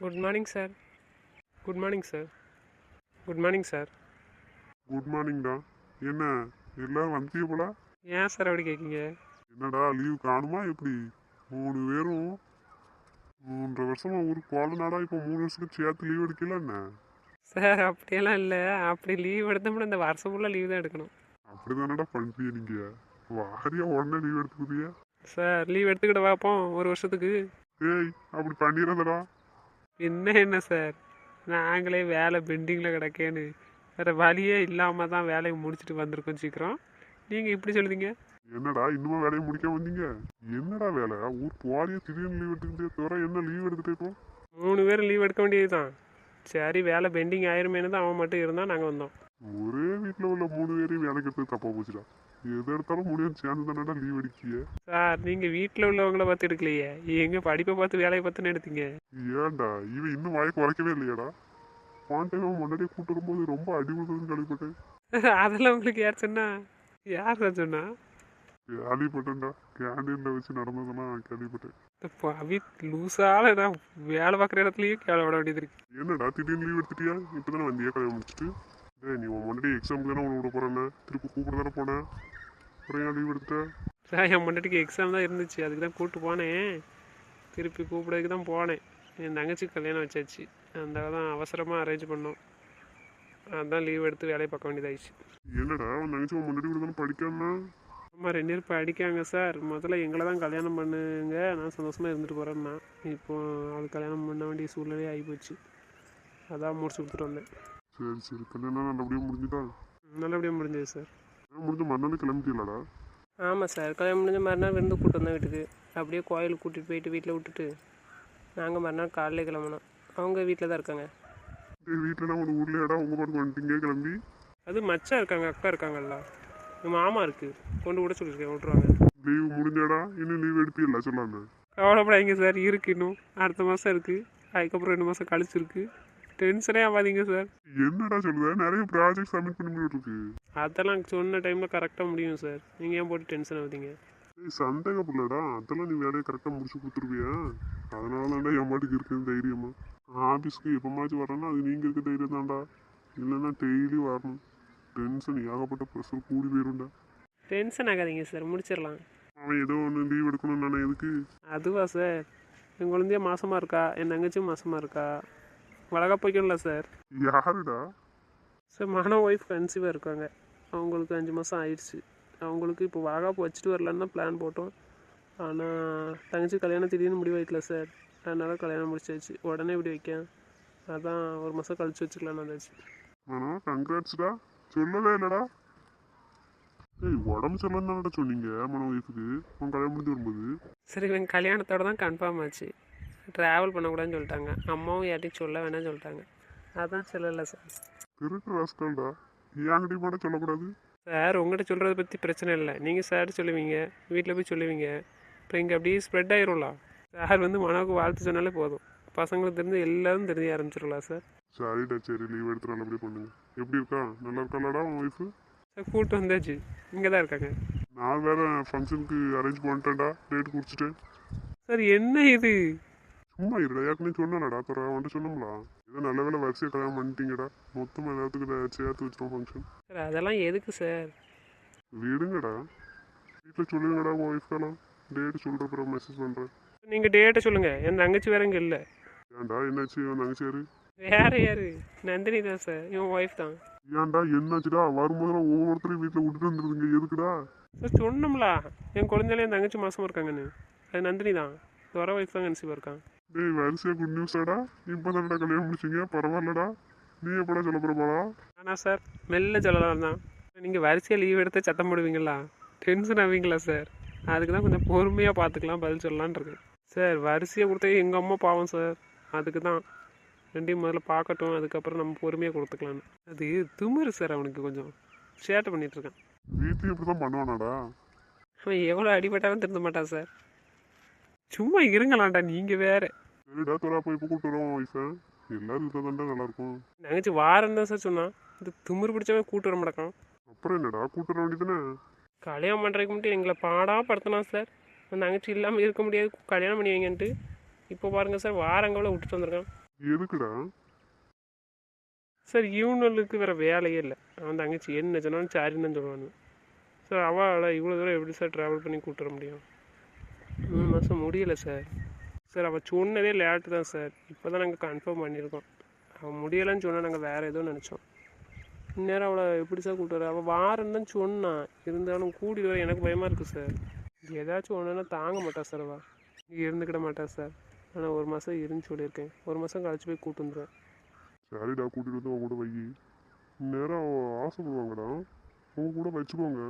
Good morning sir good morning sir good morning sir good மார்னிங்டா என்ன? எல்லாரும் வந்திய போல? ஏன் சார் அப்படி கேட்குங்க என்னடா லீவ் காணுமா எப்படி? மூணு பேரும் மூன்றரை வருஷமா ஊருக்கு போகலனாடா இப்போ மூணு வருஷத்துக்கு சேர்த்து லீவ் எடுக்கல என்ன? சார் அப்படியெல்லாம் இல்லை. அப்படி லீவ் எடுத்தோம்னா இந்த வருஷம் ஃபுல்லாக லீவ் தான் எடுக்கணும். அப்படிதானடா பண்றீங்க நீங்க? வாரியா உடனே லீவ் எடுத்துக்குதியா சார் லீவ் எடுத்துக்கிட்ட பார்ப்போம் ஒரு வருஷத்துக்கு. ஏய் அப்படி பண்ணிடுறதடா என்ன என்ன சார்? நாங்களே வேலை பெண்டிங்கில் கிடக்கேன்னு. வேறு வழியே இல்லாமல் தான் வேலையை முடிச்சுட்டு வந்திருக்கோம் சீக்கிரம். நீங்கள் இப்படி சொல்லுதீங்க. என்னடா இன்னுமா வேலையை முடிக்க வந்தீங்க? என்னடா வேலை? ஊர் போறிய திடீர்னு லீவ் எடுத்துக்கிட்டே தவிர என்ன லீவ் எடுத்துட்டே இப்போ? மூணு பேரும் லீவ் எடுக்க வேண்டியது தான் சரி வேலை பெண்டிங் ஆயிருமேனு தான் அவன் மட்டும் இருந்தால் நாங்கள் வந்தோம். ஒரே வீட்டில் உள்ள மூணு பேரையும் வேலைக்கு எடுத்து தப்பா போச்சுடா. எது எடுத்தாலும் முடியும் சேர்ந்து தானடா லீவ் அடிக்கிய? சார் நீங்கள் வீட்டில் உள்ளவங்கள பார்த்து எடுக்கலையே. எங்கள் படிப்பை பார்த்து வேலையை பார்த்துன்னு எடுத்தீங்க? ஏன்டா இவன் இன்னும் வாய்க்கு குறைக்கவே இல்லையாடா. போன டைம் முன்னாடியே கூட்டு வரும்போது ரொம்ப அடி விழுதுன்னு கேள்விப்பட்டேன். அதெல்லாம் உங்களுக்கு யார் சொன்னா? யார் சார் சொன்னா? கேள்விப்பட்டேன்டா. கேண்டீனில் வச்சு நடந்ததெல்லாம் கேள்விப்பட்டேன். இந்த பவி லூஸால நான் வேலை பார்க்குற இடத்துலயும் கேள்விப்பட வேண்டியது இருக்கு. என்னடா திடீர்னு லீவ் எடுத்துட்டியா? இப்போ தானே வந்தியா கல்யாணம் முடிச்சுட்டு. டேய் நீ உன் முன்னாடி எக்ஸாமுக்கு தானே உன்னை விட போறேன்னு திருப்பி கூப்பிட தானே போனேன். அப்புறம் லீவ் எடுத்த? சார் என் மண்டட்டுக்கு எக்ஸாம் தான் இருந்துச்சு. அதுக்கு தான் கூப்பிட்டு போனேன். திருப்பி கூப்பிடறதுக்கு தான் போனேன். என் தங்கச்சி கல்யாணம் வச்சாச்சு. அந்த தான் அவசரமாக அரேஞ்ச் பண்ணோம். அதான் லீவ் எடுத்து வேலையை பார்க்க வேண்டியதாயிடுச்சு. என்னடா உன் தங்கச்சி உன் முன்னாடி தானே படிக்காம? அம்மா ரெண்டு பேரும் படிக்காங்க சார். முதல்ல எங்களை தான் கல்யாணம் பண்ணுங்க. நான் சந்தோஷமாக இருந்துட்டு போகிறேன்னா இப்போ அவளுக்கு கல்யாணம் பண்ண வேண்டிய சூழ்நிலையே ஆகிப்போச்சு அதான் முடிச்சு கொடுத்துட்டு வந்தேன். சரி சரி. கல்யாணம் நல்லபடியாக முடிஞ்சுதா? நல்லபடியாக முடிஞ்சது சார். முடிஞ்ச மறுநாள் கிளம்பிட்டீங்களாடா? ஆமாம் சார். கல்யாணம் முடிஞ்ச மறுநாள் விருந்து கூட்டு வந்தேன் வீட்டுக்கு. அப்படியே கோயிலுக்கு கூட்டிகிட்டு போயிட்டு வீட்டில் விட்டுட்டு நாங்கள் மறுநாள் காலையில கிளம்புனோம். அவங்க வீட்டில் தான் இருக்காங்க. டேய் வீட்டில் ஒரு ஊர்ல இடம் உங்க பாட்டுக்கு வந்துட்டீங்க கிளம்பி. அது மச்சான் இருக்காங்க அக்கா இருக்காங்கல்ல. மாமா இருக்குது கொண்டு விட சொல்லியிருக்கேன் விட்ருவாங்க லீவ் முடிஞ்சாடா? இன்னும் லீவ் எடுப்பீல்ல சொல்லாம. கவலைப்படாதீங்க சார். இருக்கு இன்னும். அடுத்த மாதம் இருக்குது அதுக்கப்புறம் ரெண்டு மாதம் கழிச்சு இருக்கு டென்ஷனே ஆகாதீங்க சார். என்னடா சொல்லுத? நிறைய ப்ராஜெக்ட் சப்மிட் பண்ணி இருக்கு. அதெல்லாம் சொன்ன டைமில் கரெக்டாக முடியும் சார். நீங்கள் ஏன் போட்டு டென்ஷன் ஆகுதீங்க. ஏய் சந்தேகப்படலடா அதெல்லாம் நீ வேலையை கரெக்டாக முடிச்சு கொடுத்துருவியா? அதனால தான்டா என் பாட்டுக்கு இருக்குது தைரியமா. ஆஃபீஸ்க்கு எப்போமாச்சும் வரேன்னா அது நீங்கள் இருக்க தைரியம் தான்டா. இல்லைன்னா டெய்லி வரணும். டென்ஷன் ஏகப்பட்ட ப்ரெஷர் கூடி போயிரும்டா. டென்ஷன் ஆகாதீங்க சார். முடிச்சிடலாம். அவன் ஏதோ ஒன்று லீவ் எடுக்கணும் நானே எதுக்கு அதுவா சார்? என் குழந்தைய மாசமாக இருக்கா? என் தங்கச்சியும் மாசமாக இருக்கா? வளகா போய்க்கணும்ல சார்? யாருடா? சார் மகன ஒய்ஃப் கன்சீவாக இருக்காங்க. அவங்களுக்கு அஞ்சு மாதம் ஆயிடுச்சு. அவங்களுக்கு இப்போ வளகாப்பு வச்சுட்டு வரலான்னு தான் பிளான் போட்டோம். ஆனால் தங்கச்சி கல்யாணம் திடீர்னு முடிவாயிட்டல சார். அதனால் கல்யாணம் முடிச்சாச்சு. உடனே இப்படி வைக்க அதான் ஒரு மாதம் கழிச்சு வச்சுக்கலான்னு வந்தாச்சு. ஆனால் கங்க்ராட்ஸ்டா சொல்லவே இல்லைடா. ஏய் உடம்பு சரியில்லைன்னு சொன்னீங்க மன ஒய்ஃபுக்கு உன் கல்யாணம் முடிஞ்சு வரும்போது? சரி இவங்க கல்யாணத்தோட தான் கன்ஃபார்ம் ஆச்சு. ட்ராவல் பண்ணக்கூடாதுன்னு சொல்லிட்டாங்க. அம்மாவும் யார்ட்டையும் சொல்ல வேணாம்னு சொல்லிட்டாங்க. அதான் சொல்லலை சார் திருட்டு ராஸ்கல்டா என்கிட்ட மட்டும் சொல்லக்கூடாது? சார் உங்கள்கிட்ட சொல்கிறத பற்றி பிரச்சனை இல்லை. நீங்கள் சார் சொல்லுவீங்க வீட்டில் போய் சொல்லுவீங்க. அப்புறம் இங்கே அப்படியே ஸ்ப்ரெட் ஆயிரும்ல. சார் வந்து மனோவுக்கு வாழ்த்து சொன்னாலே போதும். பசங்களுக்கு தெரிஞ்சு எல்லாரும் தெரிய ஆரம்பிச்சிடலாம் சார் சரிடா சரி. லீவ் எடுத்து நல்லபடியாக பண்ணுங்க. எப்படி இருக்கா? நல்லா இருக்காளாடா உன் ஒய்ஃபு சார் கூப்பிட்டு வந்தாச்சு. இங்கே தான் இருக்காங்க. நான் வேற ஃபங்க்ஷனுக்கு அரேஞ்ச் பண்ணிட்டேன்டா. டேட் குறிச்சிட்டேன் சார் என்ன இது? சும்மா இருடா ஏற்கனவே சொன்னேன்டா தர வந்துட்டு சொன்னோம்ல. ஏதோ நல்ல வேலை வரிசையாக கல்யாணம் பண்ணிட்டீங்கடா. மொத்தமாக எல்லாத்துக்கும் இதை சேர்த்து வச்சிட்டோம் ஃபங்க்ஷன் சார் அதெல்லாம் எதுக்கு சார்? விடுங்கடா. வீட்டில் சொல்லுங்கடா உன் ஒய்ஃப்க்கெல்லாம் டேட் சொல்கிற பிறகு மெசேஜ் பண்ணுறேன் நீங்கள் டேட்டை சொல்லுங்கள் என் தங்கச்சி வேற இங்கே இல்லை. ஏன்டா என்னாச்சு உன் தங்கச்சியாரு வேற? யாரு? நந்தினி தான் சார். இவன் ஒய்ஃப் தான். ஏன்டா என்னாச்சுடா? வரும்போதெல்லாம் ஒவ்வொருத்தரையும் வீட்டில் விட்டுட்டு வந்துருதுங்க எதுக்குடா? சார் சொன்னோம்ல. என் குழந்தையில என் தங்கச்சி மாசமாக இருக்காங்கன்னு. அது நந்தினி தான். வர ஒய்ஃப் தான் கன்சீவாக இருக்கான் டேய் வரிசையாக குட் நியூஸாடா இப்போ தானடா கல்யாணம் முடிச்சிங்க? பரவாயில்லடா. நீ எப்படா சொல்ல போகிறப்பாடா ஆனால் சார் மெல்ல சொல்லலாம் தான். நீங்கள் வரிசையாக லீவ் எடுத்து சத்தம் போடுவீங்களா? டென்ஷன் ஆவீங்களா சார்? அதுக்கு தான் கொஞ்சம் பொறுமையாக பார்த்துக்கலாம் பதில் இருக்கேன் சார் வரிசையாக கொடுத்தா எங்கள் அம்மா பாவம் சார். அதுக்கு தான் ரெண்டையும் முதல்ல பார்க்கட்டும் அதுக்கப்புறம் நம்ம பொறுமையாக கொடுத்துக்கலான்னு அது திமிரு சார் அவனுக்கு கொஞ்சம். சேட்டை பண்ணிட்டு இருக்கான். வீட்லையும் இப்படி தான் பண்ணுவானாடா. அவன் எவ்வளோ அடிபட்டாலும் திருந்த மாட்டான் சார். சும்மா இருங்களாண்டா நீங்கள் வேற. சரிடா தொலா போய் இப்போ கூப்பிட்டு வரோம் ஒய்ஃபை எல்லாரும் இருந்தால் தான்டா நல்லாயிருக்கும். நகைச்சி வாரம் தான் சார் சொன்னான். இந்த திமிரு பிடிச்சவன் கூட்டு வர மாட்டேக்கான் அப்புறம் என்னடா கூப்பிட்டு வர வேண்டியதானே கல்யாணம் பண்ணுறதுக்கு மட்டும் எங்களை பாடா படுத்தினான் சார் தங்கச்சி இல்லாமல் இருக்க முடியாது கல்யாணம் பண்ணி வைங்கன்ட்டு. இப்போ பாருங்கள் சார் வாரங்களை விட்டுட்டு வந்திருக்கான். எதுக்குடா? சார் இவனுக்கு வேறு வேலையே இல்லை. அவன் தங்கச்சி என்ன சொன்னாலும் சரின்னு தான் சொல்லுவானு சார் அவளை இவ்வளோ தூரம் எப்படி சார் ட்ராவல் பண்ணி வர முடியும்? மாதம் முடியலை சார். சார் அவள் சொன்னதே லேட்டு தான் சார். இப்போ தான் நாங்கள் கன்ஃபார்ம் பண்ணியிருக்கோம். அவள் முடியலைன்னு சொன்னால் நாங்கள் வேறு ஏதோ நினச்சோம். இந்நேரம் அவளை எப்படி சார் கூப்பிட்டு அவள் வாரன்னு தான் சொன்னான். இருந்தாலும் கூட்டிட்டு வர எனக்கு பயமாக இருக்குது சார். ஏதாச்சும் ஒன்றுனா தாங்க மாட்டா சார் அவள் இருந்துக்கிட மாட்டா சார். ஆனால் ஒரு மாதம் இருந்து சொல்லியிருக்கேன். ஒரு மாதம் கழிச்சு போய் கூட்டு வந்துடுவேன் சரிடா கூட்டிட்டு வந்து அவங்க கூட வை நேரம் ஆசைப்படுவாங்கடா. அவங்க கூட வச்சுக்கோங்க.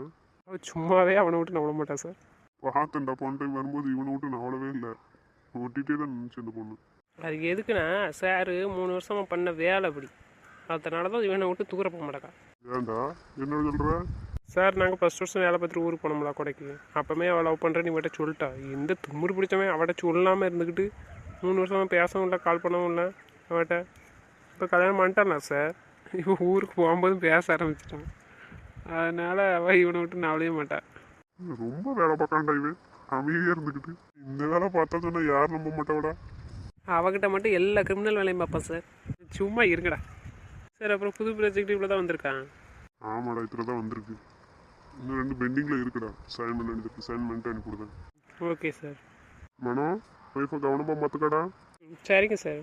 அவள் சும்மாவே அவனை விட்டு நம்ப மாட்டா சார். பார்த்தேன்டா போன டைம் வரும்போது இவனை விட்டு நவளவே இல்லை. ஒட்டிகிட்டே தான் நினச்சி இந்த பொண்ணு. அதுக்கு எதுக்குன்னா சாரு மூணு வருஷமாக பண்ண வேலை அப்படி. அதனால தான் இவனை விட்டு தூர போக மாட்டேக்கா. ஏன்டா? என்ன சொல்கிற சார் நாங்கள் ஃபஸ்ட் வருஷம் வேலை பார்த்துட்டு ஊருக்கு போனோம்ல கொடைக்கு. அப்போமே அவள் லவ் பண்ணுறேன்னு இவட்ட சொல்லிட்டா. எந்த தும்முறு பிடிச்சவன் அவட்ட சொல்லாமல் இருந்துக்கிட்டு மூணு வருஷமாக பேசவும் இல்லை கால் பண்ணவும் இல்லை அவட்ட இப்போ கல்யாணம் பண்ணிட்டானா சார்? இவன் ஊருக்கு போகும்போதும் பேச ஆரம்பிச்சிட்டான். அதனால் அவள் இவனை விட்டு நவலையே மாட்டாள் ரொம்ப வேலை பார்க்காண்டா இவன். அமைதியாக இருந்துக்கிட்டு. இந்த வேலை பார்த்தா சொன்னா யார் நம்ப மாட்டாவிடா? அவகிட்ட மட்டும் எல்லா கிரிமினல் வேலையும் பார்ப்பான் சார் சும்மா இருங்கடா. சார் அப்புறம் புது ப்ராஜெக்ட் இவ்வளோ தான் வந்திருக்கான் ஆமாடா இதில் தான் வந்திருக்கு. இன்னும் ரெண்டு பெண்டிங்கில் இருக்குடா. சைன் பண்ண வேண்டியது சைன் பண்ணிட்டு அனுப்பி கொடுத்தேன் ஓகே சார் மனோ ஒய்ஃபை கவனமாக பார்த்துக்கடா. சரிங்க சார்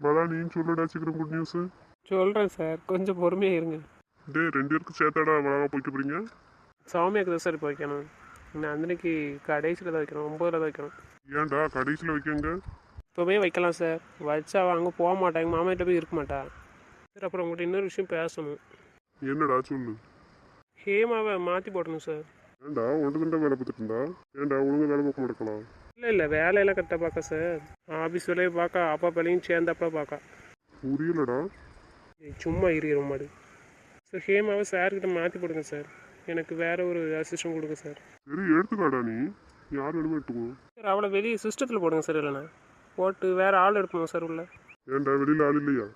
பலா நீ சொல்லுடா சீக்கிரம் குட் நியூஸு சொல்கிறேன் சார் கொஞ்சம் பொறுமையாக இருங்க. டேய் ரெண்டு பேருக்கு சேர்த்தாடா வளவா போய்க்க போறீங்க. சௌமியாக்கு தான் சார் இப்போ வைக்கணும். நான் அந்தனைக்கு கடைசியில் தான் வைக்கணும். ஒம்பதில் தான் வைக்கணும். ஏன்டா கடைசியில் வைக்கங்க? இப்போவே வைக்கலாம் சார். வச்சா அங்கே போக மாட்டாங்க மாமாகிட்ட போய் இருக்க மாட்டா. சார் அப்புறம் உங்கள்கிட்ட இன்னொரு விஷயம் பேசணும். என்னடா சொல்லு? ஹேமாவை மாற்றி போடணும் சார். ஏன்டா ஒன்று தண்டா வேலை பார்த்துட்டு இருந்தா? ஏன்டா ஒழுங்கா வேலை பார்க்க மாட்டேக்கலாம் இல்லை இல்லை. வேலையெல்லாம் கரெக்டாக பார்க்க சார். ஆஃபீஸ் வேலையை பார்க்க அப்பா வேலையும் சேர்ந்தாப்புல பார்க்க புரியலடா. சும்மா இருக்கிற மாடு சார் ஹேமாவை சார்கிட்ட மாற்றி போடுங்க சார். எனக்கு வேற ஒரு அசிஸ்டன்ட் கொடுங்க சார் சரி எடுத்துக்காடா நீ. யார் வேணுமோ எடுத்துக்கோ. சார் அவளை வெளியே சிஸ்டத்தில் போடுங்க சார் இல்லைண்ணா போட்டு வேறு ஆள் எடுக்கணும் சார் உள்ள? ஏன்டா வெளியில் ஆள் இல்லையா?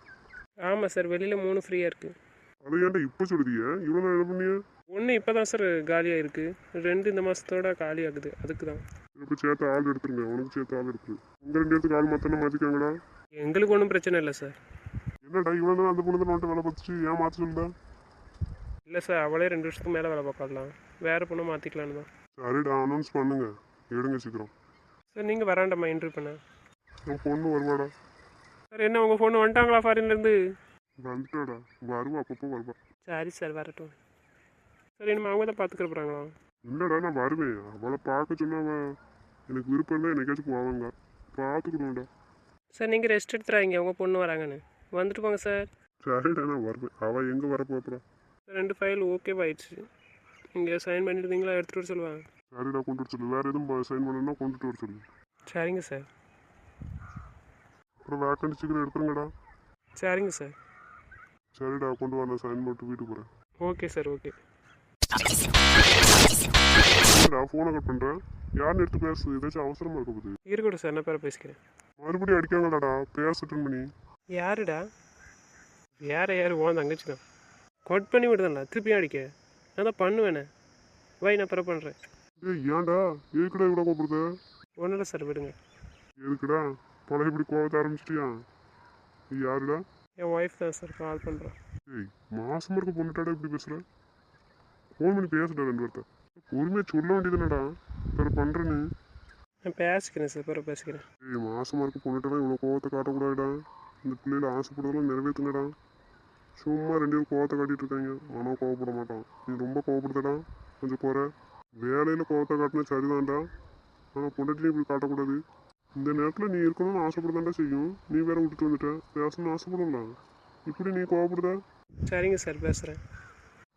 ஆமாம் சார் வெளியில் மூணு ஃப்ரீயாக இருக்குது அதை ஏன்டா இப்போ சொல்லுதிய? இவ்வளோ நாள் என்ன பண்ணிய? ஒன்று இப்போ தான் சார் காலியாக இருக்குது ரெண்டு இந்த மாதத்தோட காலி ஆகுது. அதுக்கு தான் இப்போ சேர்த்து ஆள் எடுத்துருங்க. உனக்கு சேர்த்து ஆள் எடுத்துரு உங்கள் ரெண்டு பேருக்கு ஆள் மாத்தன மாற்றிக்காங்கடா எங்களுக்கு ஒன்றும் பிரச்சனை இல்லை சார் என்னடா இவ்வளோ நாள் அந்த பொண்ணு தான் வேலை பார்த்துச்சு? ஏன் மாற்ற சொல்லுடா இல்லை சார் அவளே ரெண்டு வருஷத்துக்கு மேலே வேலை பார்க்கலாம் வேறு பொண்ணை மாற்றிக்கலான்னு தான். சரிடா அனௌன்ஸ் பண்ணுங்க. எடுங்க சீக்கிரம். சார் நீங்கள் வராண்டாம்மா என்ட்ரி பண்ண? உன் பொண்ணு வருவாடா. சார் என்ன உங்கள் ஃபோன் வந்துட்டாங்களா ஃபாரின்லேருந்து வந்துட்டாடா. வருவா அப்பப்போ வருவா. சரி சார் வரட்டும். சார் இனிமேல் அவங்க தான் பார்த்துக்கிற போகிறாங்களா இல்லைடா நான் வருவேன். அவளை பார்க்க சொன்னா எனக்கு விருப்பம் இல்லை என்னைக்காச்சும் போவாங்க. பார்த்துக்கணும்டா. சார் நீங்கள் ரெஸ்ட் எடுத்துறாங்க உங்கள் பொண்ணு வராங்கன்னு. வந்துட்டு போங்க சார். சரிடா நான் வருவேன். அவள் எங்கே வர போகிறா ரெண்டு ஃபைல் ஓகேவாயிடுச்சு நீங்கள் சைன் பண்ணியிருந்தீங்களா எடுத்துகிட்டு வர சொல்லுவாங்க. சரிடா கொண்டு வர சொல்லு வேறு எதுவும் சைன் பண்ணணும்னா கொண்டுட்டு வர சொல்லு. சரிங்க சார் அப்புறம் வேக்கன்சி சீக்கிரம் எடுத்துருங்கடா. சரிங்க சார் சரிடா கொண்டு வர நான் சைன் பண்ணிட்டு வீட்டுக்கு போகிறேன் ஓகே சார் ஓகே சரிடா ஃபோனை கட் பண்ணுறேன் யாருன்னு எடுத்து பேசு ஏதாச்சும் அவசரமாக இருக்க போகுது இருக்கட்டும் சார் நான் பேர பேசிக்கிறேன். மறுபடியும் அடிக்காங்களாடா பேசட்டும் பண்ணி யாருடா? வேற யார்? உன் தங்கச்சி தான் கட் பண்ணி விடுதான்டா திருப்பியும் அடிக்க. நான் தான் பண்ணுவேனே. வை நான் பிற பண்ணுறேன் ஏய் ஏன்டா? எதுக்குடா இவ்வளோ கூப்பிடுத ஒன்றும் இல்லை சார் விடுங்க. எதுக்குடா? பழைய இப்படி கோவத்தை ஆரம்பிச்சிட்டியா? நீ யாருடா? என் ஒய்ஃப் தான் சார் கால் பண்ணுறேன் ஏய் மாசமா இருக்க பொண்ணுட்டாடா இப்படி பேசுற? ஃபோன் பண்ணி பேசுடா ரெண்டு வார்த்தை. பொறுமையா சொல்ல வேண்டியதுனடா வேற பண்ற நீ. நான் பேசிக்கிறேன் சார் பிற பேசிக்கிறேன். ஏய் மாசமா இருக்க பொண்ணுட்டா இவ்வளோ கோவத்தை காட்டக்கூடாதுடா. இந்த பிள்ளைல ஆசைப்படுறதெல்லாம் நிறைவேற்றுங்கடா சும்மா ரெண்டு பேரும் கோவத்தை காட்டிட்டு இருக்காங்க. மனோ கோவப்பட மாட்டான். நீ ரொம்ப கோவப்படுதடா. கொஞ்சம் போற. வேலையில கோவத்தை காட்டினா சரிதான்டா. ஆனால் பொண்டாட்டி இப்படி காட்டக்கூடாது. இந்த நேரத்தில் நீ இருக்கணும்னு ஆசைப்படுதாண்டா செய்யும். நீ வேற விட்டுட்டு வந்துட்ட. பேசணும்னு ஆசைப்படல இப்படி நீ கோவப்படுத? சரிங்க சார் பேசுகிறேன்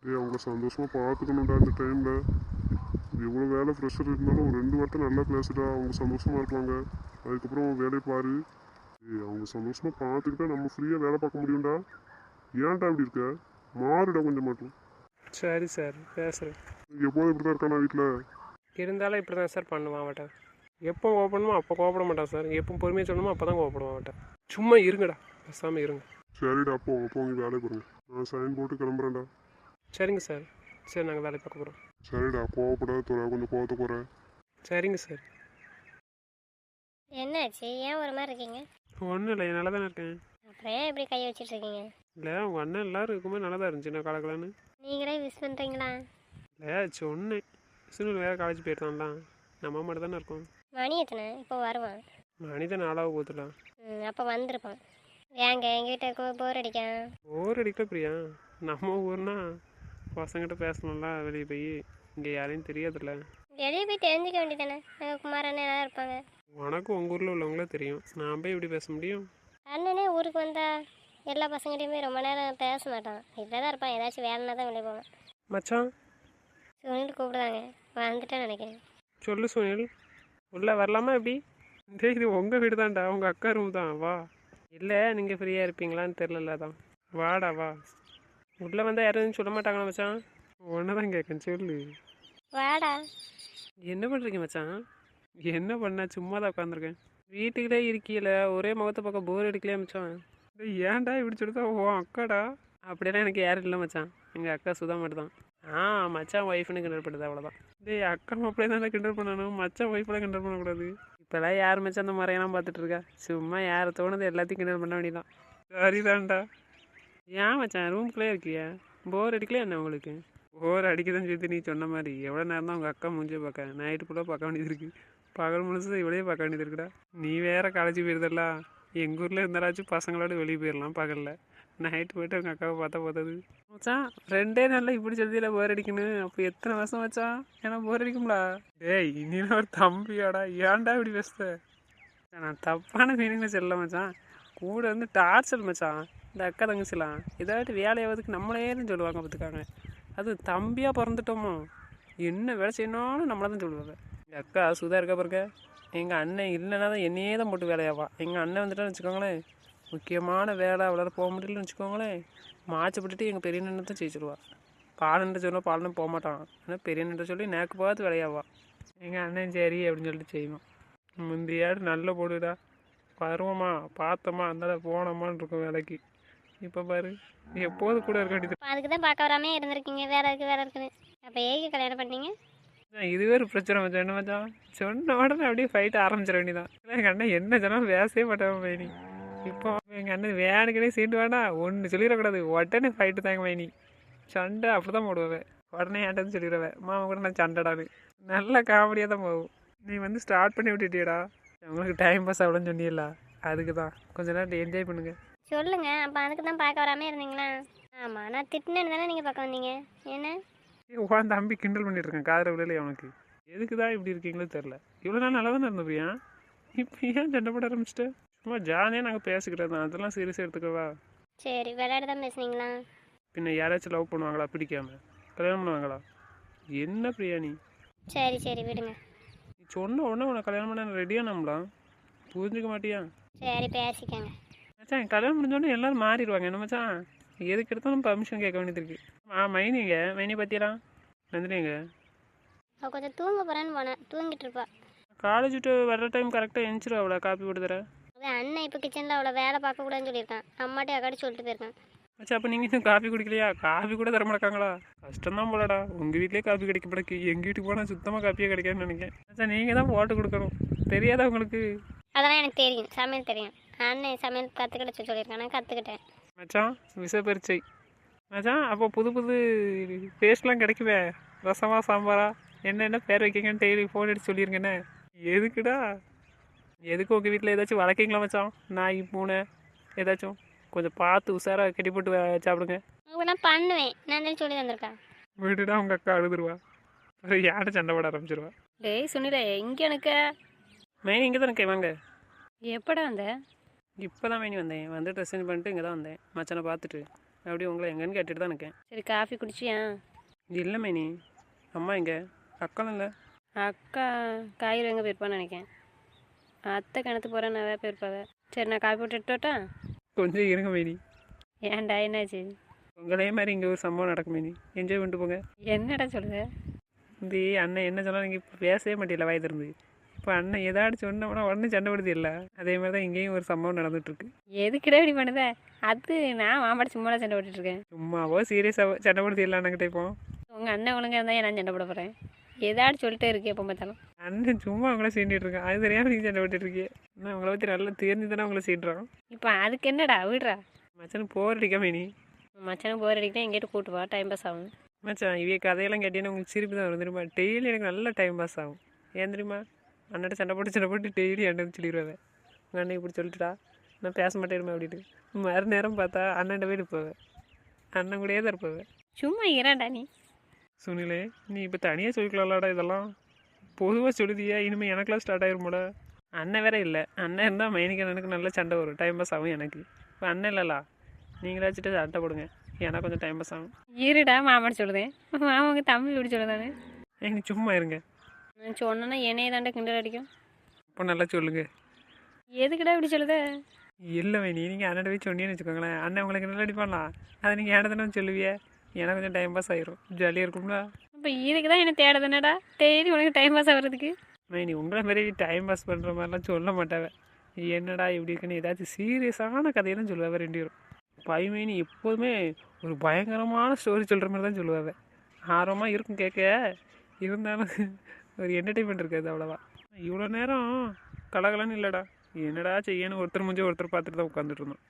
டேய் அவங்கள சந்தோஷமா பார்த்துக்கணும்டா இந்த டைம்ல எவ்வளோ வேலை ப்ரெஷர் இருந்தாலும் ஒரு ரெண்டு வார்த்தை நல்லா பேசுடா. அவங்க சந்தோஷமா இருப்பாங்க. அதுக்கப்புறம் வேலையை பாரு. ஏய் அவங்க சந்தோஷமா பார்த்துக்கிட்டா நம்ம ஃப்ரீயாக வேலை பார்க்க முடியும்டா. ஏன்டா இப்படி இருக்க? மாறுடா கொஞ்சம் மட்டும். சரி சார் பேசுகிறேன் எப்போதும் இப்படி தான் இருக்கானா வீட்டில் இருந்தாலும் இப்படி தான் சார் பண்ணுவான் அவட்ட எப்போ கோவப்படணுமோ அப்போ கோவப்பட மாட்டான் சார். எப்போ பொறுமையாக சொல்லணுமோ அப்போ தான் கோவப்படுவான் அவட்ட சும்மா இருங்கடா பேசாமல் இருங்க. சரிடா அப்போ அப்போ உங்க வேலையை பாருங்க நான் சைன் போட்டு கிளம்புறேன்டா. சரிங்க சார். சரி நாங்கள் வேலை பார்க்க போகிறோம் சரிடா கோவப்படாத துறை கொஞ்சம் கோவத்தை குறை சரிங்க சார். என்னாச்சு? ஏன் ஒரு மாதிரி இருக்கீங்க? ஒன்றும் இல்லை நல்லா தானே இருக்கேன். அப்புறம் ஏன் இப்படி கை வச்சிட்டு இருக்கீங்க இல்லை உங்கள் அண்ணன் எல்லாரும் இருக்கும்போது நல்லா தான் இருந்துச்சு நான் கலக்கலான்னு நீங்களே விஷ் பண்ணுறீங்களா இல்லை சொன்னேன் சுனில் வேறு காலேஜ் போயிருந்தான்ல நம்ம மட்டும் தானே இருக்கோம். மணி எத்தனை? இப்போ வருவான். மனிதன் நாளாக போத்துலாம் ம் அப்போ வந்திருப்பான். ஏங்க இருக்கும்போது போர் அடிக்கான் ஓர் அடிக்கல பிரியா. நம்ம ஊர்னா பசங்கிட்ட பேசணும்ல வெளியே போய். இங்கே யாரையும் தெரியாதுல்ல. வெளியே போய் தெரிஞ்சுக்க வேண்டியதானே அங்கே குமார் அண்ணன் எல்லாம் இருப்பாங்க. உனக்கு உங்கள் ஊரில் உள்ளவங்களே தெரியும். நான் போய் எப்படி பேச முடியும்? அண்ணனே ஊருக்கு வந்தா எல்லா பசங்கள்டையுமே ரொம்ப நேரம் பேச மாட்டான். இதில் தான் இருப்பான். ஏதாச்சும் வேலைனா தான் வெளியே போவான். மச்சான்? சுனில் கூப்பிடுதாங்க வந்துட்டேன்னு நினைக்கிறேன். சொல்லு சுனில். உள்ளே வரலாமா எப்படி? டேய் இது உங்கள் வீடு தான்டா உங்கள் அக்கா ரூம் தான். வா. இல்லை நீங்கள் ஃப்ரீயாக இருப்பீங்களான்னு தெரிலல தான் வாடா வா. உள்ளே வந்தால் யாரும் சொல்ல மாட்டாங்களா மச்சான்? ஒன்று தான் கேட்கேன் சொல்லு. வாடா. என்ன பண்ணுறீங்க மச்சான்? என்ன பண்ண? சும்மா தான் உட்காந்துருக்கேன் வீட்டுக்குள்ளே இருக்கீல ஒரே முகத்தை பார்க்க போர் அடிக்கலையா மச்சான்? ஏன்டா இப்படி சொல்லிட்டா ஓ அக்காடா. அப்படியெல்லாம் எனக்கு யாரும் இல்லை மச்சான். எங்கள் அக்கா சுதா மட்டும் தான் ஆ மச்சான் ஒய்ஃப்னு கிண்டல் பண்ணுது அவ்வளோதான் டேய் அக்கா அப்படியே தான் கிண்டல் பண்ணணும். மச்சான் ஒய்ஃபெல்லாம் கிண்டல் பண்ணக்கூடாது. இப்போல்லாம் யார் மச்சான் அந்த முறையெல்லாம் பார்த்துட்டு இருக்கா? சும்மா யாரை தோணுது எல்லாத்தையும் கிண்டல் பண்ண வேண்டியதான் சரிதான்டா. ஏன் மச்சான் ரூம்குள்ளே இருக்கியா? போர் அடிக்கலையா என்ன உங்களுக்கு? போர் அடிக்குதுன்னு சொல்லி நீ சொன்ன மாதிரி. எவ்வளோ நேரம் தான் உங்கள் அக்கா மூஞ்சியை பார்க்க? நைட்டு ஃபுல்லாக பார்க்க வேண்டியது இருக்கு. பகல் முழுசு இவளையே பார்க்க வேண்டியது இருக்குடா. நீ வேற காலேஜ் போயிருதல்ல எங்கள் ஊரில் இருந்தாலாச்சும் பசங்களோட வெளியே போயிடலாம் பகலில். நைட்டு போய்ட்டு உங்கள் அக்காவை பார்த்தா பார்த்தது மச்சான் ரெண்டே நாளில் இப்படி சொல்லியில போர் அடிக்கணும். அப்போ எத்தனை வருஷம் மச்சான்? ஏன்னா போர் அடிக்கும்லா டேய் இனியும் ஒரு தம்பியாடா. ஏன்டா இப்படி பேசுத நான் தப்பான மீனிங்கில் சொல்ல மச்சான். கூட வந்து டார்ச்சர் மச்சான். இந்த அக்கா தங்கச்சிலாம் ஏதாட்டு வேலையாவதுக்கு நம்மளே சொல்லுவாங்க பார்த்துக்காங்க. அது தம்பியாக பிறந்துட்டோமோ? என்ன வேலை செய்யணும்னு நம்மளை தான் சொல்லுவாங்க. அக்கா சுதா இருக்கா பாருங்க. எங்கள் அண்ணன் இல்லைன்னா தான் என்னையே தான் போட்டு வேலையாவான் எங்கள் அண்ணன் வந்துட்டான்னு வச்சுக்கோங்களேன். முக்கியமான வேலை அவளால் போக முடியலன்னு வச்சுக்கோங்களேன். மாச்சப்பட்டுட்டு எங்கள் பெரிய அண்ணன் தான் ஜெயிச்சிருவா. பாலன்ட்டு சொன்னால் பாலனும் போக மாட்டான். ஆனால் பெரிய அண்ணன் சொல்லி நேக்கு பார்த்து வேலையாவா. எங்கள் அண்ணன் சரி அப்படின்னு சொல்லிட்டு செய்வான். முந்தையாடு நல்ல போடுடா. வருவோமா பார்த்தோமா அந்தால போனோமான்னு இருக்கும் வேலைக்கு. இப்போ பாரு எப்போது கூட இருக்க வேண்டியது அதுக்கு தான் பார்க்க வராமே இருந்திருக்கீங்க. வேற இருக்கு வேற இருக்குது அப்போ ஏக்கு கல்யாணம் பண்ணீங்க? இதுவே ஒரு பிரச்சனை மச்சான். என்ன மச்சான்? சொன்ன உடனே அப்படியே ஃபைட் ஆரம்பிச்சிட வேண்டியதான் எங்கள் அண்ணன் என்ன சொன்னாலும் பேசவே மாட்டான் மைனி. இப்போ எங்கள் அண்ணன் வேணுக்கனே சீட்டு வேணாம் ஒன்று சொல்லிடக்கூடாது. உடனே ஃபைட்டு தாங்க மைனி. சண்டை அப்படி தான் போடுவேன் உடனே ஏன்டன்னு சொல்லிடுவேன் மாமா கூட நான் சண்டைடான்னு. நல்ல காமெடியாக தான் போகும். நீ வந்து ஸ்டார்ட் பண்ணி விட்டுட்டியடா. உங்களுக்கு டைம் பாஸ் ஆகலன்னு சொன்னியல்ல அதுக்கு தான் கொஞ்ச நேரம் என்ஜாய் பண்ணுங்க. சொல்லுங்க அப்போ அதுக்கு தான் பார்க்க வராமே இருந்தீங்களா? ஆமாம் நான் திட்டினேன்னு தானே நீங்கள் பார்க்க வந்தீங்க? என்ன? உன் தம்பி கிண்டல் பண்ணிட்டு இருக்கேன் காதல விடலையே அவனுக்கு. எதுக்கு தான் இப்படி இருக்கீங்களோ தெரில இவ்வளோ நாள் நல்லா தானே இருந்த பிரியா? இப்போ ஏன் சண்டை போட ஆரம்பிச்சிட்டு? சும்மா ஜாலியாக நாங்கள் பேசிக்கிறது தான் அதெல்லாம் சீரியஸாக எடுத்துக்கவா? சரி விளையாட தான் பேசுனீங்களா? பின்ன யாராச்சும் லவ் பண்ணுவாங்களா பிடிக்காம? கல்யாணம் பண்ணுவாங்களா? என்ன பிரியா நீ? சரி சரி விடுங்க. நீ சொன்ன உடனே உனக்கு கல்யாணம் பண்ண ரெடியாக நம்மளாம் புரிஞ்சுக்க மாட்டியா? சரி பேசிக்கங்க. மச்சான் கல்யாணம் முடிஞ்சோடனே எல்லாரும் மாறிடுவாங்க. என்ன மச்சான்? எதுக்கு எடுத்தாலும் பர்மிஷன் கேட்க வேண்டியது இருக்கு ஆ மைனிங்க மைனி பற்றியலாம் நந்தினிங்க அவள் கொஞ்சம் தூங்க போகிறான்னு போனேன். தூங்கிட்டு இருப்பா. காலேஜ் விட்டு வர்ற டைம் கரெக்டாக எழுந்திரும் அவளை காப்பி போட்டு தரேன் அதான் அண்ணன் இப்போ கிச்சனில் அவளை வேலை பார்க்கக்கூடாதுன்னு சொல்லியிருக்கான். அம்மாட்டே அக்காடி சொல்லிட்டு போயிருக்கான். மச்சா அப்போ நீங்கள் இன்னும் காஃபி குடிக்கலையா? காஃபி கூட தர மாட்டாங்களா? கஷ்டம்தான் போலடா. உங்கள் வீட்லேயே காஃபி கிடைக்க மாட்டேக்கு எங்கள் வீட்டுக்கு போனால் சுத்தமாக காஃபியே கிடைக்காதுன்னு நினைக்கிறேன். மச்சா நீங்கள் தான் போட்டு கொடுக்கணும். தெரியாதா உங்களுக்கு? அதெல்லாம் எனக்கு தெரியும். சமையல் தெரியும். அண்ணன் சமையல் கற்றுக்கிட சொல்லியிருக்கான். நான் கற்றுக்கிட்டேன் மச்சான் விசப்பரிச்சை. மச்சான் அப்போ புது புது டேஸ்ட்லாம் கிடைக்குமே. ரசமா சாம்பாரா? என்னென்ன பேர் வைக்கீங்கன்னு டெய்லி ஃபோன் அடிச்சு சொல்லிருங்கண்ணே. எதுக்குடா? எதுக்கு உங்கள் வீட்டில் ஏதாச்சும் வளர்க்கீங்களா மச்சான்? நாய் பூனை ஏதாச்சும்? கொஞ்சம் பார்த்து உஷாராக கட்டி போட்டு வ- சாப்பிடுங்க. நான் பண்ணுவேன். நான் சொல்லி தந்திருக்கேன். விட்டுடா உங்கள் அக்கா அழுதுருவா. அப்புறம் யார்கிட்ட சண்டை போட ஆரம்பிச்சிருவா. டேய் சுனில எங்கே எனக்கு மெயின் இங்கே தான் இருக்கேன் வாங்க. எப்படா வந்த? இப்போ தான் மெயின் வந்தேன். வந்து ட்ரெஸ் சேஞ்ச் பண்ணிட்டு இங்கே தான் வந்தேன். மச்சானை பார்த்துட்டு. அப்படியே உங்களை எங்கன்னு கேட்டுட்டு தான் இருக்கேன். சரி காஃபி குடிச்சியா? இல்லை மைனி. அம்மா எங்கே? அக்காலாம் இல்லை? அக்கா காய்கறி எங்கே போயிருப்பான்னு நினைக்கேன். அத்தை கிணத்து போகிறேன் நான் போயிருப்பாவ. சரி நான் காஃபி போட்டு எடுத்துட்டா கொஞ்சம் இருங்க மைனி. ஏன்டா என்னாச்சு? உங்களே மாதிரி இங்கே ஒரு சம்பவம் நடக்கும் மைனி. என்ஜாய் பண்ணிட்டு போங்க. என்னடா சொல்லுத இந்த அண்ணன் என்ன சொன்னாலும் நீங்கள் பேசவே மாட்டேல வாய் திறந்து. இப்போ அண்ணன் ஏதாச்சும் சொன்னோம்னா உடனே சண்டை படுது இல்லை? அதே மாதிரி தான் இங்கேயும் ஒரு சம்பவம் நடந்துட்டுருக்கு. எதுக்குடா இப்படி பண்ணுத? அது நான் மாமாட்ட சும்மா சண்டை போட்டுட்டு இருக்கேன் சும்மாவோ சீரியஸாவோ சண்டை படுது இல்லை இப்போ? உங்கள் அண்ணன் ஒழுங்கா இருந்தால் நான் சண்டை போட போகிறேன் ஏதாச்சும் சொல்லிட்டே இருக்கே எப்போ பார்த்தாலும். அண்ணன் சும்மா அவங்கள சீண்டிட்டு இருக்கேன். அது தெரியாமல் நீங்கள் சண்டை போட்டுட்டு இருக்கீங்க நான் உங்களை பற்றி நல்லா தெரிஞ்சு தானே உங்களை சீண்டுறோம். இப்போ அதுக்கு என்னடா? விடுறா. மச்சான் போர் அடிக்காம நீ மச்சானுக்கு போர் அடிக்கிட்டா எங்கேட்டு கூட்டு வா. டைம் பாஸ் ஆகும். மச்சான் இவைய கதையெல்லாம் கேட்டீங்கன்னா உங்களுக்கு சிரிப்பு தான் வரும் தெரியுமா? டெய்லி எனக்கு நல்ல டைம் பாஸ் ஆகும். ஏன் தெரியுமா? அண்ணன் சண்டை போட்டு சண்டை போட்டு டெய்லி அண்ணன் சொல்லிடுவேன் உங்கள் அண்ணன் இப்படி சொல்லிட்டுடா நான் பேச மாட்டேருமே அப்படின்ட்டு. மறு நேரம் பார்த்தா அண்ணன் வீடு போவேன் அண்ணன் கூடயே தான் இருப்பேன் சும்மா இறான்டா நீ. சுனிலே நீ இப்போ தனியாக சொல்லிக்கலாம்லடா இதெல்லாம். பொதுவாக சொல்லுதியா இனிமேல் எனக்கெல்லாம் ஸ்டார்ட் ஆயிருமாடா. அண்ணன் வேற இல்லை. அண்ணன் இருந்தால் மைனிக்கு அண்ணனுக்கு நல்ல சண்டை வரும். டைம் பாஸ் ஆகும் எனக்கு. இப்போ அண்ணன் இல்லைல்ல நீங்களே வச்சுட்டு சண்டை போடுங்க. எனக்கு கொஞ்சம் டைம் பாஸ் ஆகும். இருடா மாமாட்ட சொல்லுதேன் மாமாவுக்கு தம்பி இப்படி சொல்லுதானே. நீ சும்மா இருங்க. சொன்னேன்னா என்னைய தாண்டா கிண்டல் அடிக்கும். இப்போ நல்லா சொல்லுங்கள் எதுக்குடா இப்படி சொல்லுத? இல்லை மைனி நீங்கள் அண்ணன் போய் சொன்னீங்கன்னு வச்சுக்கோங்களேன். அண்ணன் உங்களுக்கு நல்லா அடிப்பான்லாம் அதை நீங்கள் ஏன் தானே சொல்லுவியே. எனக்கு கொஞ்சம் டைம் பாஸ் ஆயிரும். ஜாலியாக இருக்கும்ல. இப்போ இதுக்கு தான் என்ன தேடுதுனடா டெய்லி உனக்கு டைம் பாஸ் ஆகிறதுக்கு. மைனி உங்களை மாதிரி டைம் பாஸ் பண்ணுற மாதிரிலாம் சொல்ல மாட்டாவ. என்னடா இப்படி இருக்குன்னு ஏதாச்சும் சீரியஸான கதையெல்லாம் சொல்லுவாவ ரெண்டு பேரும். பைமைனி எப்போதுமே ஒரு பயங்கரமான ஸ்டோரி சொல்கிற மாதிரி தான் சொல்லுவாவ. ஆர்வமாக இருக்கும் கேட்க. இருந்தாலும் ஒரு என்டர்டெயின்மெண்ட் இருக்காது அவ்வளோவா. இவ்வளோ நேரம் கலகலன்னு இல்லைடா. என்னடா செய்யணும்? ஒருத்தர் முடிஞ்சு ஒருத்தர் பார்த்துட்டு தான் உட்காந்துட்டு இருந்தோம்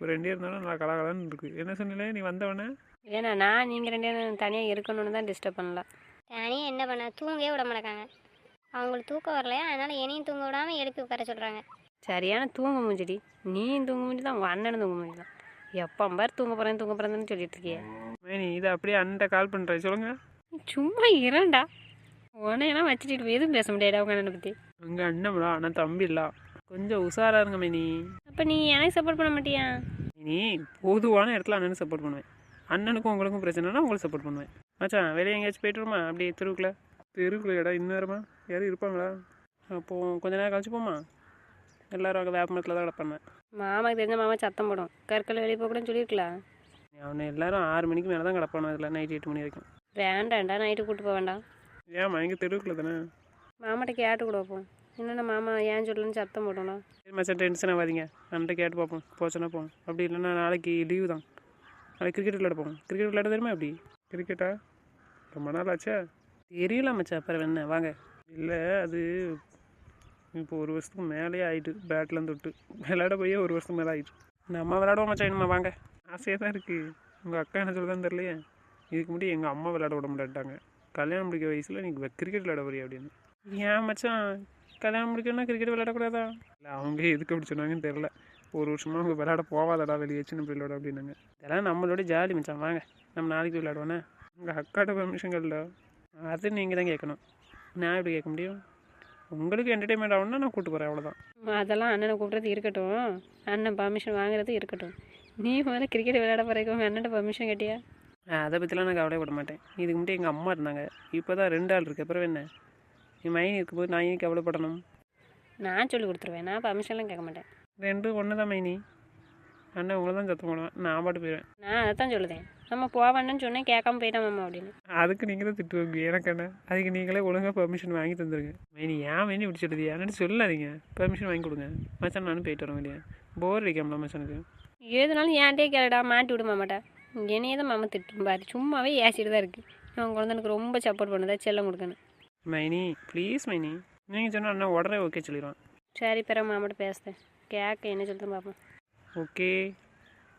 ஒரு ரெண்டே இருந்தாலும் நல்லா கலகலன்னு இருக்குது என்ன சொன்னீங்களே நீ வந்தவொடனே ஏன்னா நான் நீங்கள் ரெண்டு பேரும் தனியாக இருக்கணும்னு தான் டிஸ்டர்ப் பண்ணல. தனியாக என்ன பண்ண? தூங்கவே விட மாட்டாங்க. அவங்களுக்கு தூக்கம் வரலையா? அதனால் என்னையும் தூங்க விடாமல் எழுப்பி உட்கார சொல்கிறாங்க சரியான தூங்க மூஞ்சிடி. நீயும் தூங்க மூஞ்சி தான். உங்கள் அண்ணனும் தூங்க மூஞ்சி தான். எப்போ பார் தூங்க போகிறேன் தூங்க போகிறேன்னு சொல்லிட்டு இருக்கியே. மைனி இதை அப்படியே அண்ணன் கால் பண்ணுறேன் சொல்லுங்கள் நீ சும்மா இரண்டா உன்னையெல்லாம் வச்சுட்டு எதுவும் பேச முடியாடா உங்கள் அண்ணனை பற்றி உங்கள் அண்ணம்டா அண்ணன் தம்பி இல்ல. கொஞ்சம் உஷாராக இருங்க மைனி. அப்போ நீ எனக்கு சப்போர்ட் பண்ண மாட்டியா? நீ பொதுவான இடத்துல அண்ணனுக்கு சப்போர்ட் பண்ணுவேன். அண்ணனுக்கும் உங்களுக்கும் பிரச்சனைனா உங்களுக்கு சப்போர்ட் பண்ணுவேன். மச்சான் வெளியே எங்கேயாச்சும் போயிட்டு வருமா? அப்படியே தெருவுக்குள்ள. தெருவுக்குள்ள இடம் இன்னும் யாரும் இருப்பாங்களா? அப்போது கொஞ்ச நேரம் கழிச்சு போமா எல்லாரும் அங்கே வேப்பமரத்தில் தான் கிடப்பாங்க. மாமாக்கு தெரிஞ்ச மாமா சத்தம் போடும். கற்கள் வெளியே போகக்கூடாதுன்னு சொல்லியிருக்கலாம் அவனை எல்லாரும் ஆறு மணிக்கு மேலே தான் கிடப்பானு அதில் நைட் எட்டு மணி வரைக்கும். வேண்டாம்டா நைட்டு கூட்டு போக வேண்டாம். ஏன் எங்கள் தெருவுக்குள்ள தானே? மாமாட்ட கேட்டு கூட வைப்போம் என்னென்ன மாமா ஏன் சொல்லணும்னு சத்தம் சரி மச்சான் டென்ஷன் ஆகாதீங்க. அண்ணன் கேட்டு பார்ப்போம். போச்சுன்னா போவோம். அப்படி இல்லைன்னா நாளைக்கு லீவு தான். நாளைக்கு கிரிக்கெட் விளையாட போவோம். கிரிக்கெட் விளையாட தெரியுமா எப்படி? கிரிக்கெட்டா ரொம்ப நாள் ஆச்சா. தெரியல மச்சான் அப்புறம் என்ன? வாங்க. இல்லை அது இப்போ ஒரு வருஷத்துக்கு மேலேயே ஆயிட்டு பேட்லாம் தொட்டு. விளையாட போய் ஒரு வருஷத்துக்கு மேலே ஆயிட்டு. நம்ம விளையாடுவோம் மச்சான் இனிமே வாங்க. ஆசையாக தான் இருக்குது உங்கள் அக்கா என்ன சொல்லுதான்னு தெரியலையே. இதுக்கு முன்னாடி எங்கள் அம்மா விளையாட விட மாட்டாங்க கல்யாணம் முடிக்க வயசில் நீங்கள் கிரிக்கெட் விளையாட போறியா அப்படின்னு. ஏன் மச்சான்? கல்யாணம் முடிக்கணும்னா கிரிக்கெட் விளையாடக்கூடாதா? இல்லை அவங்க எதுக்கு அப்படி சொன்னாங்கன்னு தெரில ஒரு வருஷமாக அவங்க விளையாட போவாதடா வெளியே சின்ன பிள்ளையோட அப்படின்னாங்க. இதெல்லாம் நம்மளோட ஜாலி மச்சான் வாங்க. நம்ம நாளைக்கு விளையாடுவோண்ணே உங்கள் அக்காட்ட பெர்மிஷன் அது நீங்கள் தான் கேட்கணும். நான் எப்படி கேட்க முடியும்? உங்களுக்கு என்டர்டைன்மெண்ட் ஆகணும்னா நான் கூப்பிட்டு போகிறேன் அவ்வளோதான் அதெல்லாம் அண்ணனை கூப்பிட்றது இருக்கட்டும். அண்ணன் பர்மிஷன் வாங்குறது இருக்கட்டும். நீ முதல்ல கிரிக்கெட் விளையாட போகிறதுக்கு உங்கள் அண்ணன்ட்ட பர்மிஷன் கேட்டியா? அதை பற்றிலாம் நான் கவலைப்பட மாட்டேன். இதுக்கு முன்னாடி எங்கள் அம்மா இருந்தாங்க. இப்போ தான் ரெண்டு ஆள் இருக்குது அப்புறம் என்ன? என் மைனி இருக்கும்போது நான் ஏன் கவலைப்படணும்? நான் சொல்லி கொடுத்துருவேன். நான் பர்மிஷன்லாம் கேட்க மாட்டேன். ரெண்டும் ஒன்று தான் மைனி. அண்ணன் உங்களை தான் சத்தம் போடுவேன். நான் பாட்டு போயிடுவேன். நான் அதை தான் சொல்லுதேன். நம்ம போவேன்னு சொன்னேன் கேட்காம போயிட்டான் மாமா அப்படின்னு. அதுக்கு நீங்கள் தான் திட்டுவாங்க எனக்கு என்ன? அதுக்கு நீங்களே ஒழுங்காக பெர்மிஷன் வாங்கி தந்துருங்க. மைனி ஏன் மைனி இப்படி சொல்லுது என்னன்னு சொல்லாதீங்க. பெர்மிஷன் வாங்கி கொடுங்க. மச்சான் நானும் போயிட்டு வரேன் போர் அடிக்காமல மச்சானுக்கு? எதுனாலும் ஏன்ட்டே கேளுடா. மாட்டி விட மாமாட்டா. என்னையே தான் மாமா திட்டும் பாரு சும்மாவே ஏசிட்டு தான் இருக்குது அவன் குழந்தைனுக்கு ரொம்ப சப்போர்ட் பண்ணுதா? செல்லம் கொடுக்கணும் மைனி ப்ளீஸ் மைனி. நீங்கள் சொன்னால் அண்ணா உடனே ஓகே சொல்லிடுவான் சரி பிற மாமாட்ட பேசுதேன் கேட்க என்ன சொல்லுது பார்ப்போம் ஓகே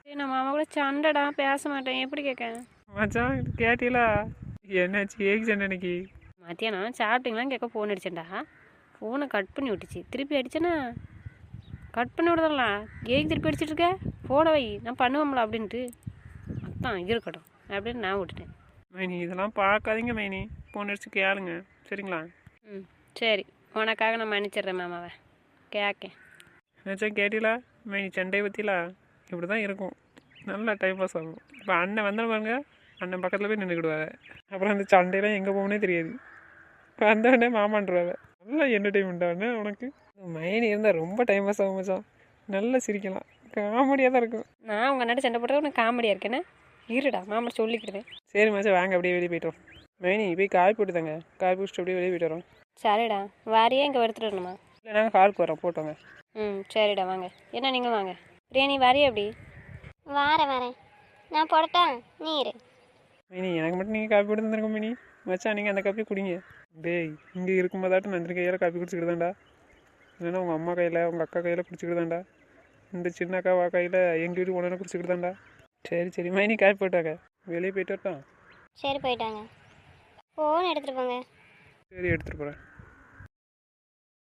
நான் மாமா கூட சண்டைடா பேச மாட்டேன். எப்படி கேட்க மச்சான் கேட்டீங்களா என்னாச்சு? ஏக்கு சண்டை இன்னைக்கு? மத்தியானம் சாப்பிட்டீங்களான்னு கேட்க ஃபோன் அடிச்சேன்டா. ஃபோனை கட் பண்ணி விட்டுச்சு. திருப்பி அடிச்சேனா? கட் பண்ணி விடுதலாம் ஏக்கு திருப்பி அடிச்சிட்டு இருக்க? ஃபோனை வை. நான் பண்ணுவோம்ல அப்படின்ட்டு அதான் இருக்கட்டும். அப்படின்னு நான் விட்டுட்டேன். மைனி இதெல்லாம் பார்க்காதீங்க மைனி. போன் அடிச்சு கேளுங்க. சரிங்களா? ம் சரி. உனக்காக நான் மன்னிச்சிடுறேன் மாமாவை. கேட்கேன் மச்சான் கேட்டீங்களா மைனி சண்டை பற்றிலா இப்படி தான் இருக்கும். நல்லா டைம் பாஸ் ஆகும். இப்போ அண்ணன் வந்தாலும் பாருங்க அண்ணன் பக்கத்தில் போய் நின்றுக்கிடுவாங்க அப்புறம் அந்த சண்டையெல்லாம் எங்கே போகணுன்னே தெரியாது. இப்போ வந்தவொடனே மாமான்றாவ நல்லா என்டர்டைன்மெண்ட் ஆகுனே உனக்கு. மைனி இருந்தால் ரொம்ப டைம் பாஸ் ஆகும் மச்சான். நல்லா சிரிக்கலாம். காமெடியாக தான் இருக்கும். நான் உங்கள் அண்ணாட்ட சண்டை போடுறது உனக்கு காமெடியாக இருக்கேனே இருடா மாமா சொல்லிக்கிடுவேன் சரி மச்சான் வாங்க அப்படியே வெளியே போயிட்டு வரோம். மைனி போய் காய் போட்டு தாங்க. காய் பிடிச்சிட்டு அப்படியே வெளியே போயிட்டு வரோம். சரிடா வாரியே இங்கே எடுத்துகிட்டு வரணுமா? இல்லை நாங்கள் காருக்கு வரோம் போட்டோங்க ம் சரிடா வாங்க. என்ன நீங்கள் வாங்க. பிரியா நீ வாரியா எப்படி? வாரேன் வரேன் நான் போடட்டா? நீ இரு. மைனி எனக்கு மட்டும் நீங்கள் காப்பி போட்டு தந்துருங்க மைனி மச்சான் நீங்கள் அந்த காப்பி குடிங்க. டேய் இங்கே இருக்கும்போதாட்டும் நந்தினி கையால் காப்பி குடிச்சிக்கிட்டுதான்டா இல்லைன்னா உங்கள் அம்மா கையில் உங்கள் அக்கா கையில் குடிச்சிக்கிட்டுதான்டா இந்த சின்ன அக்கா வா கையில் எங்கள் வீட்டு உடனே குடிச்சிக்கிட்டுதான்டா சரி சரி. மைனி காப்பி போட்டாங்க வெளியே போயிட்டு வரட்டான் சரி போயிட்டாங்க ஃபோன் எடுத்துகிட்டு போங்க. சரி எடுத்துகிட்டு போகிறேன்